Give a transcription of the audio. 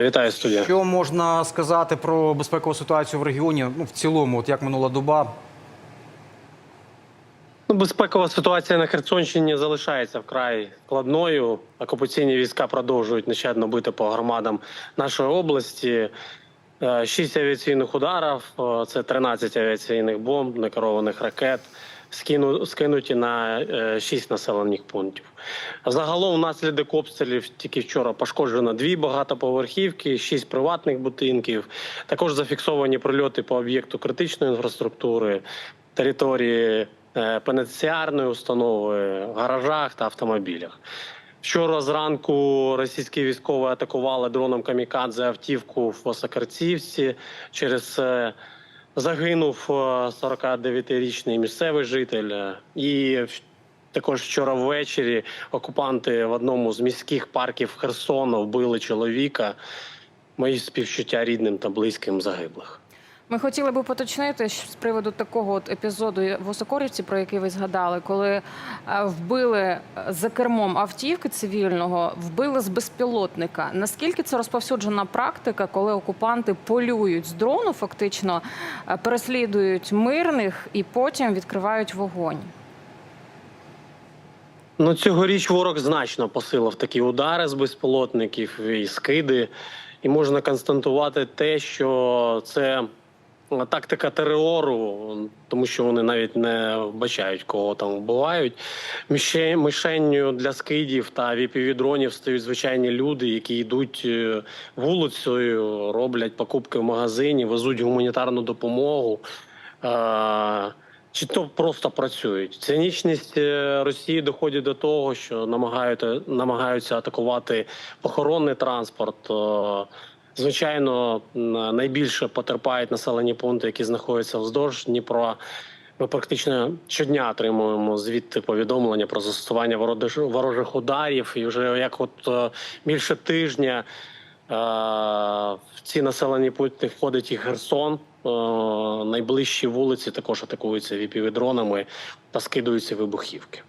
Вітаю студія. Що можна сказати про безпекову ситуацію в регіоні? Ну, в цілому, от як минула доба? Ну, безпекова ситуація на Херсонщині залишається вкрай складною. Окупаційні війська продовжують нещадно бити по громадам нашої області. Е, Шість авіаційних ударів, е, це 13 авіаційних бомб, некерованих ракет, скинуті на е, шість населених пунктів. Загалом, внаслідок обстрілів тільки вчора пошкоджено дві багатоповерхівки, шість приватних будинків. Також зафіксовані прильоти по об'єкту критичної інфраструктури, території е, пенітенціарної установи, гаражах та автомобілях. Вчора зранку російські військові атакували дроном камікадзе автівку в Осакарцівці. Через це загинув е, 49-річний місцевий житель. Е, І також вчора ввечері окупанти в одному з міських парків Херсона вбили чоловіка. Мої співчуття рідним та близьким загиблих. Ми хотіли би поточнити з приводу такого от епізоду в Осокорівці, про який ви згадали, коли е, вбили е, за кермом автівки цивільного, вбили з безпілотника. Наскільки це розповсюджена практика, коли окупанти полюють з дрону, фактично е, переслідують мирних і потім відкривають вогонь? Ну, цьогоріч ворог значно посилив такі удари з безпілотників і скиди. І можна констатувати те, що це тактика терору, тому що вони навіть не вбачають, кого там вбивають. Мишенню для скидів та віпівідронів стають звичайні люди, які йдуть е, вулицею, роблять покупки в магазині, везуть гуманітарну допомогу. Е, чи то просто працюють. Цинічність е, Росії доходить до того, що намагаються, намагаються атакувати похоронний транспорт. Е, Звичайно, найбільше потерпають населені пункти, які знаходяться вздовж Дніпра. Ми практично щодня отримуємо звідти повідомлення про застосування ворожих, ударів. І вже як от е, більше тижня е, в ці населені пункти входить і Херсон. Е, Найближчі вулиці також атакуються віпівідронами та скидуються вибухівки.